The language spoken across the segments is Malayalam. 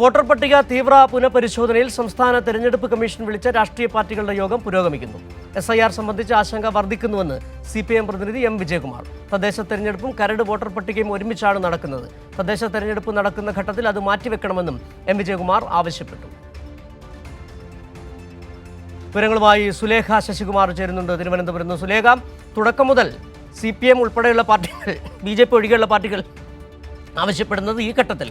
വോട്ടർ പട്ടിക തീവ്ര പുനഃപരിശോധനയിൽ സംസ്ഥാന തെരഞ്ഞെടുപ്പ് കമ്മീഷൻ വിളിച്ച രാഷ്ട്രീയ പാർട്ടികളുടെ യോഗം പുരോഗമിക്കുന്നു. എസ് ഐ ആർ സംബന്ധിച്ച് ആശങ്ക വർദ്ധിക്കുന്നുവെന്ന് സി പി എം പ്രതിനിധി എം വിജയകുമാർ. തദ്ദേശ തെരഞ്ഞെടുപ്പും കരട് വോട്ടർ പട്ടികയും ഒരുമിച്ചാണ് നടക്കുന്നത്. തദ്ദേശ തെരഞ്ഞെടുപ്പ് നടക്കുന്ന ഘട്ടത്തിൽ അത് മാറ്റിവെക്കണമെന്നും എം വിജയകുമാർ ആവശ്യപ്പെട്ടു. വിവരങ്ങളുമായി സുലേഖ ശശികുമാർ ചേരുന്നുണ്ട്. തിരുവനന്തപുരത്ത് സുലേഖ തുടക്കം മുതൽ സി പി എം ഉൾപ്പെടെയുള്ള പാർട്ടികൾ ബി ജെ പി ഒഴികെയുള്ള പാർട്ടികൾ ആവശ്യപ്പെടുന്നത് ഈ ഘട്ടത്തിൽ.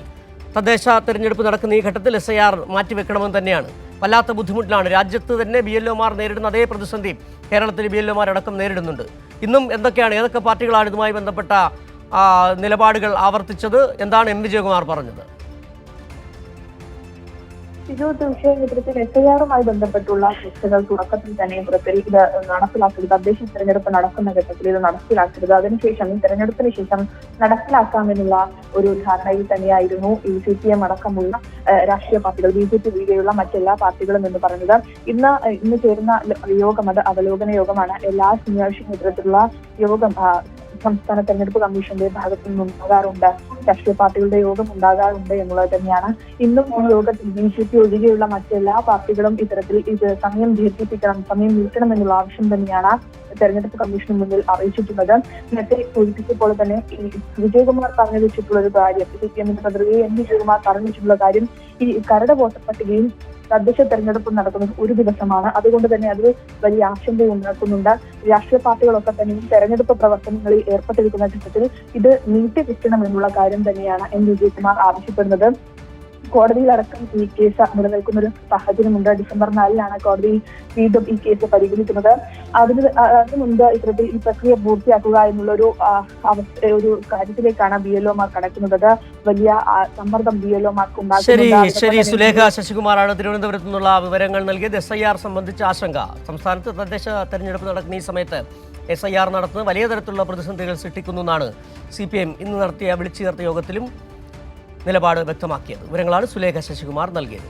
തദ്ദേശ തെരഞ്ഞെടുപ്പ് നടക്കുന്ന ഈ ഘട്ടത്തിൽ എസ് ഐ ആർ മാറ്റിവെക്കണമെന്ന് തന്നെയാണ്. വല്ലാത്ത ബുദ്ധിമുട്ടിലാണ്. രാജ്യത്ത് തന്നെ ബി എൽ നേരിടുന്ന അതേ പ്രതിസന്ധി കേരളത്തിൽ ബി എൽ ഒമാർ അടക്കം നേരിടുന്നുണ്ട്. ഇന്നും എന്തൊക്കെയാണ്? ഏതൊക്കെ പാർട്ടികളാണ് ഇതുമായി ബന്ധപ്പെട്ട നിലപാടുകൾ ആവർത്തിച്ചത്? എന്താണ് എം വിജയകുമാർ പറഞ്ഞത്? ഇത് വിഷയം ഇത്തരത്തിൽ എസ് ബന്ധപ്പെട്ടുള്ള ചർച്ചകൾ തുടക്കത്തിൽ തന്നെ ഇത് നടപ്പിലാക്കരുത് തദ്ദേശ തെരഞ്ഞെടുപ്പ് നടക്കുന്ന ഘട്ടത്തിൽ ഇത് നടപ്പിലാക്കരുത്. അതിനുശേഷം ഈ തെരഞ്ഞെടുപ്പിന് ശേഷം നടപ്പിലാക്കാമെന്നുള്ള ഒരു ധാരണയിൽ തന്നെയായിരുന്നു ഈ സി പി എം അടക്കമുള്ള രാഷ്ട്രീയ പാർട്ടികൾ ബി ജെ പി ഒഴികെയുള്ള മറ്റെല്ലാ പാർട്ടികളും എന്ന് പറഞ്ഞത്. ഇന്ന് ഇന്ന് ചേരുന്ന യോഗം അത് അവലോകന യോഗമാണ്. എല്ലാ ശനിയാഴ്ച നേതൃത്വത്തിലുള്ള യോഗം സംസ്ഥാന തെരഞ്ഞെടുപ്പ് കമ്മീഷന്റെ ഭാഗത്തു നിന്നുണ്ടാകാറുണ്ട് രാഷ്ട്രീയ പാർട്ടികളുടെ യോഗം ഉണ്ടാകാറുണ്ട് എന്നുള്ളത് തന്നെയാണ്. ഇന്നും ഈ യോഗത്തിൽ ബി ജെ പി ഒഴികെയുള്ള മറ്റെല്ലാ പാർട്ടികളും ഇത്തരത്തിൽ ഇത് സമയം ദീർഘിപ്പിക്കണം സമയം നീട്ടണം എന്നുള്ള ആവശ്യം തന്നെയാണ് തെരഞ്ഞെടുപ്പ് കമ്മീഷന് മുന്നിൽ അറിയിച്ചിട്ടുള്ളത്. നേരത്തെ സൂചിപ്പിച്ചപ്പോൾ തന്നെ വിജയകുമാർ പറഞ്ഞു വെച്ചിട്ടുള്ള ഒരു കാര്യം സി പി എമ്മിന്റെ പ്രതിനിധി എൻ വിജയകുമാർ പറഞ്ഞു വെച്ചിട്ടുള്ള കാര്യം ഈ കരട് വോട്ടർ പട്ടികയും തദ്ദേശ തെരഞ്ഞെടുപ്പ് നടക്കുന്നത് ഒരു ദിവസമാണ്. അതുകൊണ്ട് തന്നെ അത് വലിയ ആശങ്ക ഉണ്ടാക്കുന്നുണ്ട്. രാഷ്ട്രീയ പാർട്ടികളൊക്കെ തന്നെയും തെരഞ്ഞെടുപ്പ് പ്രവർത്തനങ്ങളിൽ ഏർപ്പെട്ടിരിക്കുന്ന ഘട്ടത്തിൽ ഇത് നീട്ടിവെക്കണം എന്നുള്ള കാര്യം തന്നെയാണ് എൻ വിജയകുമാർ ആവശ്യപ്പെടുന്നത്. കോടതിയിലടക്കം ഈ കേസ് നിലനിൽക്കുന്ന ഒരു സാഹചര്യമുണ്ട് ഡിസംബർ നാലിലാണ് കോടതി വീണ്ടും ഈ കേസ് പരിഗണിക്കുന്നത്. അതിന് അതിനു മുൻപ് ഇത്തരത്തിൽ ഈ പ്രക്രിയ പൂർത്തിയാക്കുക എന്നുള്ള ഒരു അവസ്ഥ ഒരു കാര്യത്തിലേക്കാണ് ബി എൽ ഒമാർ കടക്കുന്നത്. വലിയ സമ്മർദ്ദം ബി എൽ ഒമാർക്ക് ശരി ശരി. സുലേഖ ശശികുമാറാണ് തിരുവനന്തപുരത്ത് നിന്നുള്ള വിവരങ്ങൾ നൽകിയത്. എസ് ഐ ആർ സംബന്ധിച്ച ആശങ്ക. സംസ്ഥാനത്ത് തദ്ദേശ തെരഞ്ഞെടുപ്പ് നടക്കുന്ന ഈ സമയത്ത് എസ് ഐ ആർ നടത്തുന്നത് വലിയ തരത്തിലുള്ള പ്രതിസന്ധികൾ സൃഷ്ടിക്കുന്നു എന്നാണ് സി പി എം ഇന്ന് നടത്തിയ വിളിച്ചു ചേർത്ത യോഗത്തിലും നിലപാട് വ്യക്തമാക്കിയത്. വിവരങ്ങളാണ് സുലേഖ ശശികുമാർ നൽകിയത്.